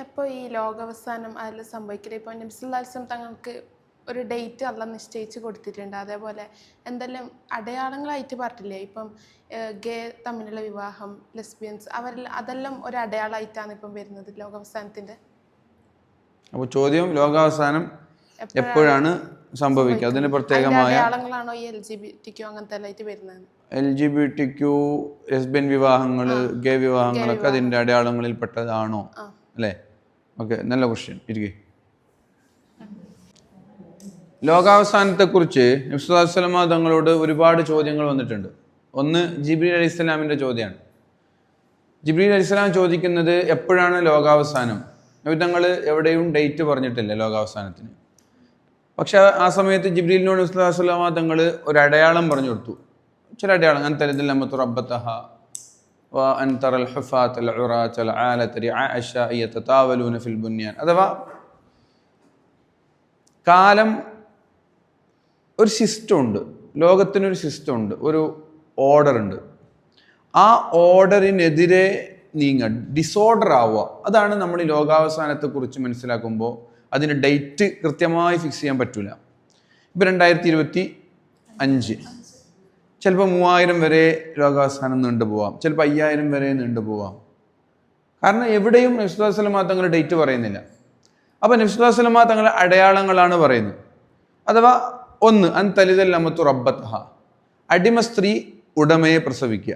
എപ്പോൾ ഈ ലോകാവസാനം അതിൽ സംഭവിക്കില്ല ഇപ്പോൾ നബ്സുല്ലാസ്ലം തങ്ങൾക്ക് ഒരു ഡേറ്റ് അല്ല നിശ്ചയിച്ച് കൊടുത്തിട്ടുണ്ട്. അതേപോലെ എന്തെല്ലാം അടയാളങ്ങളായിട്ട് പറഞ്ഞില്ലേ? ഇപ്പം ഗേ തമ്മിലുള്ള വിവാഹം ലെസ്ബിയൻസ് അവരിൽ അതെല്ലാം ഒരു അടയാളമായിട്ടാണ് ഇപ്പം വരുന്നത് ലോകാവസാനത്തിന്റെ? അപ്പോൾ ചോദ്യം ലോകാവസാനം എപ്പോഴാണ് സംഭവിക്കുക? അതിന് പ്രത്യേകമായ അടയാളങ്ങളാണോ ഈ എൽ ജി ബി ടിക്കോ അങ്ങനത്തെ വരുന്നത്? എൽ ജി ബി ടിക്യു ലെസ്ബിയൻ വിവാഹങ്ങൾ ഗേ വിവാഹങ്ങളൊക്കെ അതിന്റെ അടയാളങ്ങളിൽ പെട്ടതാണോ അല്ലേ? ഓക്കെ നല്ല ക്വസ്റ്റ്യൻ ഇരിക്കേ. ലോകാവസാനത്തെക്കുറിച്ച് നബ്സുല്ലാസ്ലമ തങ്ങളോട് ഒരുപാട് ചോദ്യങ്ങൾ വന്നിട്ടുണ്ട്. ഒന്ന് ജിബ്രീൽ അലി ഇസ്ലാമിന്റെ ചോദ്യമാണ് ജിബ്രീൽ അലി ഇസ്ലാം ചോദിക്കുന്നത് എപ്പോഴാണ് ലോകാവസാനം? നബി തങ്ങൾ എവിടെയും ഡേറ്റ് പറഞ്ഞിട്ടില്ല ലോകാവസാനത്തിന്. പക്ഷെ ആ സമയത്ത് ജിബ്രീലിനോട് വസ്ലാമ തങ്ങൾ ഒരു അടയാളം പറഞ്ഞു കൊടുത്തു. ചില അടയാളം ഞാൻ തരത്തിൽ നമ്മത്ത് റബ്ബത്തഹ وأن ترى الحفاة العراة العالة رعاء يتطاولون في البنيان അഥവാ കാലം ഒരു സിസ്റ്റം ഉണ്ട് ലോകത്തിനൊരു സിസ്റ്റം ഉണ്ട് ഒരു ഓർഡർ ഉണ്ട് ആ ഓർഡറിനെതിരെ നീങ്ങുക ഡിസോർഡർ ആവുക അതാണ് നമ്മൾ ഈ ലോകാവസാനത്തെക്കുറിച്ച് മനസ്സിലാക്കുമ്പോൾ അതിന് ഡേറ്റ് കൃത്യമായി ഫിക്സ് ചെയ്യാൻ പറ്റില്ല ഇപ്പം രണ്ടായിരത്തി ഇരുപത്തി അഞ്ച് ചിലപ്പോൾ മൂവായിരം വരെ രോഗാവസാനം നീണ്ടു പോവാം. ചിലപ്പോൾ അയ്യായിരം വരെ നീണ്ടുപോവാം കാരണം എവിടെയും നബ്സുല്ലാസ്ലമ തങ്ങൾ ഡേറ്റ് പറയുന്നില്ല. അപ്പോൾ നബ്സുല്ലാസ്ലമ തങ്ങൾ അടയാളങ്ങളാണ് പറയുന്നത്. അഥവാ ഒന്ന് അൻ തലിതൽ അമത്തു റബ്ബത്തഹ. അടിമ സ്ത്രീ ഉടമയെ പ്രസവിക്കുക.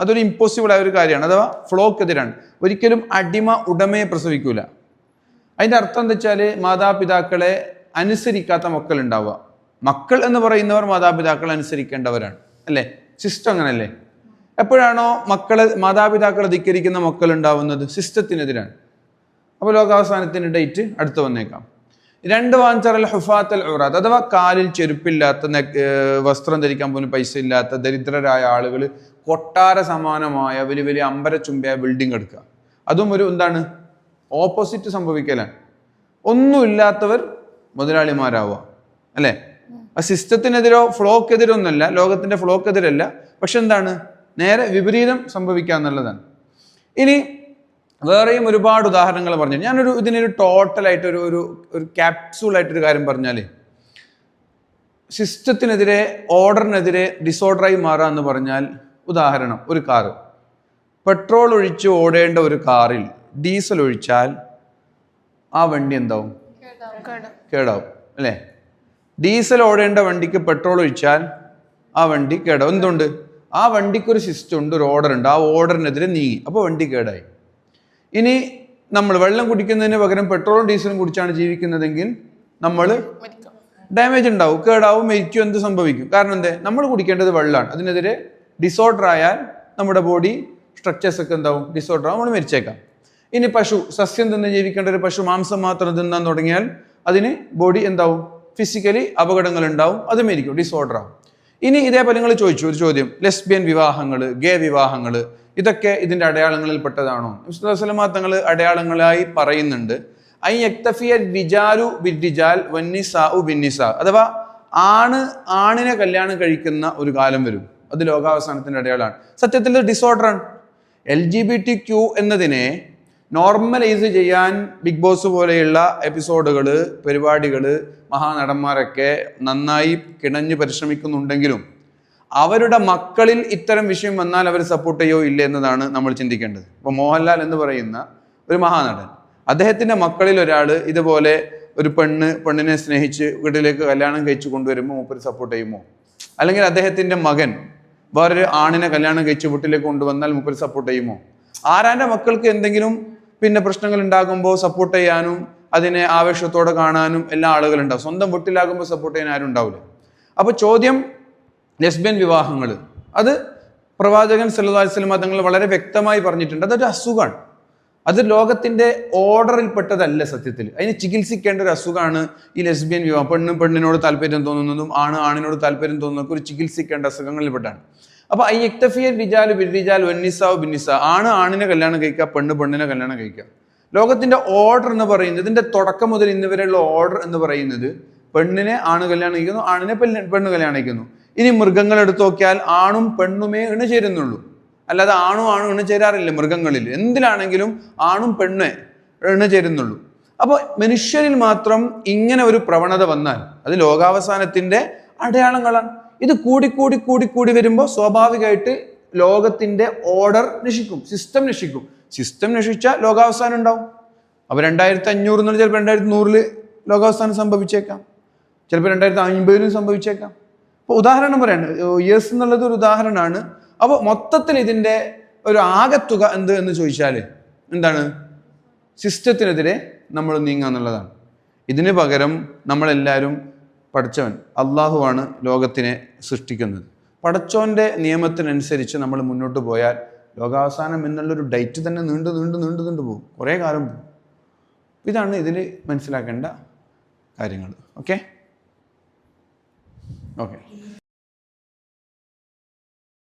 അതൊരു ഇമ്പോസിബിൾ ആയ ഒരു കാര്യമാണ്. അഥവാ ഫ്ലോക്കെതിരാണ് ഒരിക്കലും അടിമ ഉടമയെ പ്രസവിക്കൂല. അതിന്റെ അർത്ഥം എന്താ വെച്ചാൽ മാതാപിതാക്കളെ അനുസരിക്കാത്ത മക്കൾ ഉണ്ടാവുക മക്കൾ എന്ന് പറയുന്നവർ മാതാപിതാക്കളെ അനുസരിക്കേണ്ടവരാണ്. അല്ലേ? സിസ്റ്റം അങ്ങനല്ലേ എപ്പോഴാണോ മക്കളെ മാതാപിതാക്കളെ ധിക്കരിക്കുന്ന മക്കൾ ഉണ്ടാവുന്നത് സിസ്റ്റത്തിനെതിരാണ്. അപ്പോൾ ലോകാവസാനത്തിന്റെ ഡേറ്റ് അടുത്ത് വന്നേക്കാം. രണ്ട് വാഞ്ചറൽ ഹുഫാത്തൽ ഔറാത്ത് അഥവാ കാലിൽ ചെരുപ്പില്ലാത്ത വസ്ത്രം ധരിക്കാൻ പോലും പൈസ ഇല്ലാത്ത ദരിദ്രരായ ആളുകൾ കൊട്ടാര സമാനമായ വലിയ വലിയ അമ്പരച്ചുംബിയ ബിൽഡിംഗ് എടുക്കുക. അതും ഒരു എന്താണ്? ഓപ്പോസിറ്റ് സംഭവിക്കലാണ്. ഒന്നുമില്ലാത്തവർ മുതലാളിമാരാവുക. അല്ലേ? ആ സിസ്റ്റത്തിനെതിരോ ഫ്ലോക്കെതിരോ ഒന്നുമല്ല ലോകത്തിന്റെ ഫ്ലോക്കെതിരല്ല. പക്ഷെ എന്താണ്? നേരെ വിപരീതം സംഭവിക്കുക എന്നുള്ളതാണ്. ഇനി വേറെയും ഒരുപാട് ഉദാഹരണങ്ങൾ പറഞ്ഞു. ഞാനൊരു ഇതിനൊരു ടോട്ടലായിട്ട് ഒരു ഒരു ഒരു ക്യാപ്സൂളായിട്ടൊരു കാര്യം പറഞ്ഞാലേ സിസ്റ്റത്തിനെതിരെ ഓർഡറിനെതിരെ ഡിസോർഡറായി മാറുക എന്ന് പറഞ്ഞാൽ ഉദാഹരണം ഒരു കാറ്. പെട്രോൾ ഒഴിച്ച് ഓടേണ്ട ഒരു കാറിൽ ഡീസൽ ഒഴിച്ചാൽ ആ വണ്ടി എന്താവും? കേട് കേടാവും അല്ലേ? ഡീസൽ ഓടേണ്ട വണ്ടിക്ക് പെട്രോൾ ഒഴിച്ചാൽ ആ വണ്ടി കേടാവും. എന്തുകൊണ്ട് ആ വണ്ടിക്ക് ഒരു സിസ്റ്റം ഉണ്ട് ഒരു ഓർഡർ ഉണ്ട്. ആ ഓർഡറിനെതിരെ നീങ്ങി. അപ്പോൾ വണ്ടി കേടായി. ഇനി നമ്മൾ വെള്ളം കുടിക്കുന്നതിന് പകരം പെട്രോളും ഡീസലും കുടിച്ചാണ് ജീവിക്കുന്നതെങ്കിൽ നമ്മൾ ഡാമേജ് ഉണ്ടാവും കേടാവും മരിക്കും എന്ത് സംഭവിക്കും? കാരണം എന്തേ? നമ്മൾ കുടിക്കേണ്ടത് വെള്ളമാണ് അതിനെതിരെ ഡിസോർഡർ ആയാൽ നമ്മുടെ ബോഡി സ്ട്രക്ചേഴ്സ് ഒക്കെ എന്താവും? ഡിസോർഡർ ആവും നമ്മൾ മരിച്ചേക്കാം. ഇനി പശു സസ്യം തിന്ന് ജീവിക്കേണ്ട ഒരു പശു മാംസം മാത്രം തിന്നാൻ തുടങ്ങിയാൽ അതിന് ബോഡി എന്താവും? ഫിസിക്കലി അപകടങ്ങൾ ഉണ്ടാവും അത് മരിക്കും ഡിസോർഡർ ആവും. ഇനി ഇതേപോലെ നിങ്ങൾ ചോദിച്ചു ഒരു ചോദ്യം ലെസ്ബിയൻ വിവാഹങ്ങൾ ഗേ വിവാഹങ്ങൾ ഇതൊക്കെ ഇതിന്റെ അടയാളങ്ങളിൽ പെട്ടതാണോ? മുസ്ലിം തങ്ങൾ അടയാളങ്ങളായി പറയുന്നുണ്ട്. ഐ യക്തഫിയ റിജാലു വന്നിസാ വന്നിസാഉ ബിന്നിസാ. അഥവാ ആണ് ആണിനെ കല്യാണം കഴിക്കുന്ന ഒരു കാലം വരും. അത് ലോകാവസാനത്തിന്റെ അടയാളമാണ്. സത്യത്തിൽ ഡിസോർഡറാണ് L G B T Q എന്നതിനെ നോർമലൈസ് ചെയ്യാൻ ബിഗ് ബോസ് പോലെയുള്ള എപ്പിസോഡുകൾ പരിപാടികൾ മഹാനടന്മാരൊക്കെ നന്നായി കിണഞ്ഞ് പരിശ്രമിക്കുന്നുണ്ടെങ്കിലും അവരുടെ മക്കളിൽ ഇത്തരം വിഷയം വന്നാൽ അവർ സപ്പോർട്ട് ചെയ്യോ ഇല്ല എന്നതാണ് നമ്മൾ ചിന്തിക്കേണ്ടത്. ഇപ്പോൾ മോഹൻലാൽ എന്ന് പറയുന്ന ഒരു മഹാനടൻ അദ്ദേഹത്തിന്റെ മക്കളിൽ ഒരാൾ ഇതുപോലെ ഒരു പെണ്ണ് പെണ്ണിനെ സ്നേഹിച്ച് വീട്ടിലേക്ക് കല്യാണം കഴിച്ചു കൊണ്ടുവരുമ്പോൾ മൂപ്പര് സപ്പോർട്ട് ചെയ്യുമോ? അല്ലെങ്കിൽ അദ്ദേഹത്തിന്റെ മകൻ വേറൊരു ആണിനെ കല്യാണം കഴിച്ച് വീട്ടിലേക്ക് കൊണ്ടുവന്നാൽ മൂപ്പര് സപ്പോർട്ട് ചെയ്യുമോ? ആരാന്റെ മക്കൾക്ക് എന്തെങ്കിലും പിന്നെ പ്രശ്നങ്ങൾ ഉണ്ടാകുമ്പോൾ സപ്പോർട്ട് ചെയ്യാനും അതിനെ ആവേശത്തോടെ കാണാനും എല്ലാ ആളുകളുണ്ടാവും. സ്വന്തം വീട്ടിലാകുമ്പോൾ സപ്പോർട്ട് ചെയ്യാൻ ആരും ഉണ്ടാവില്ല. അപ്പോൾ ചോദ്യം ലെസ്ബിയൻ വിവാഹങ്ങൾ അത് പ്രവാചകൻ വസല്ലം തങ്ങൾ വളരെ വ്യക്തമായി പറഞ്ഞിട്ടുണ്ട്. അതൊരു അസുഖമാണ് അത് ലോകത്തിന്റെ ഓർഡറിൽപ്പെട്ടതല്ല സത്യത്തിൽ. അതിന് ചികിത്സിക്കേണ്ട ഒരു അസുഖമാണ് ഈ ലെസ്ബിയൻ വിവാഹം. പെണ്ണും പെണ്ണിനോട് താല്പര്യം തോന്നുന്നതും ആണ് ആണിനോട് താല്പര്യം തോന്നുന്നതൊക്കെ ഒരു ചികിത്സിക്കേണ്ട അസുഖങ്ങളിൽപ്പെട്ടാണ്. അപ്പൊ ഐ യക്തഫിയൽ റിജാൽ ബിരിജാൽ ഒന്നിസാവ് ബിന്നിസ ആണ് ആണിനെ കല്യാണം കഴിക്കുക പെണ്ണ് പെണ്ണിനെ കല്യാണം കഴിക്കുക. ലോകത്തിന്റെ ഓർഡർ എന്ന് പറയുന്നത് ഇതിന്റെ തുടക്കം മുതൽ ഇന്ന് വരെയുള്ള ഓർഡർ എന്ന് പറയുന്നത് പെണ്ണിനെ ആണ് കല്യാണം കഴിക്കുന്നു ആണിനെ പെണ്ണ് പെണ്ണ് കല്യാണം കഴിക്കുന്നു. ഇനി മൃഗങ്ങൾ എടുത്തു നോക്കിയാൽ ആണും പെണ്ണുമേ ഇണചേരുന്നുള്ളൂ അല്ലാതെ ആണും ആണും ഇണചേരാറില്ല മൃഗങ്ങളിൽ. എന്തിലാണെങ്കിലും ആണും പെണ്ണേ ഇണ ചേരുന്നുള്ളൂ. അപ്പോൾ മനുഷ്യരിൽ മാത്രം ഇങ്ങനെ ഒരു പ്രവണത വന്നാൽ അത് ലോകാവസാനത്തിന്റെ അടയാളങ്ങളാണ്. ഇത് കൂടിക്കൂടി കൂടിക്കൂടി കൂടി കൂടി വരുമ്പോൾ സ്വാഭാവികമായിട്ട് ലോകത്തിന്റെ ഓർഡർ നശിക്കും. സിസ്റ്റം നശിക്കും. സിസ്റ്റം നശിച്ചാൽ ലോകാവസാനം ഉണ്ടാവും. അപ്പോൾ രണ്ടായിരത്തി അഞ്ഞൂറ് എന്നുള്ള ചിലപ്പോൾ രണ്ടായിരത്തി നൂറിൽ ലോകാവസാനം സംഭവിച്ചേക്കാം. ചിലപ്പോൾ രണ്ടായിരത്തി അൻപതിലും സംഭവിച്ചേക്കാം. അപ്പോൾ ഉദാഹരണം പറയാണ്. യെസ് എന്നുള്ളത് ഒരു ഉദാഹരണമാണ്. അപ്പോൾ മൊത്തത്തിൽ ഇതിന്റെ ഒരു ആകത്തുക എന്ത് എന്ന് ചോദിച്ചാൽ എന്താണ്? സിസ്റ്റത്തിനെതിരെ നമ്മൾ നീങ്ങുക എന്നുള്ളതാണ് ഇതിന് പകരം നമ്മളെല്ലാവരും പഠിച്ചവൻ അള്ളാഹുവാണ് ലോകത്തിനെ സൃഷ്ടിക്കുന്നത്. പടച്ചോന്റെ നിയമത്തിനനുസരിച്ച് നമ്മൾ മുന്നോട്ട് പോയാൽ ലോകാവസാനം എന്നുള്ളൊരു ഡേറ്റ് തന്നെ നീണ്ടു നീണ്ടു നീണ്ടു നീണ്ടു പോകും. കുറേ കാലം പോകും. ഇതാണ് ഇതിൽ മനസ്സിലാക്കേണ്ട കാര്യങ്ങൾ ഓക്കെ ഓക്കെ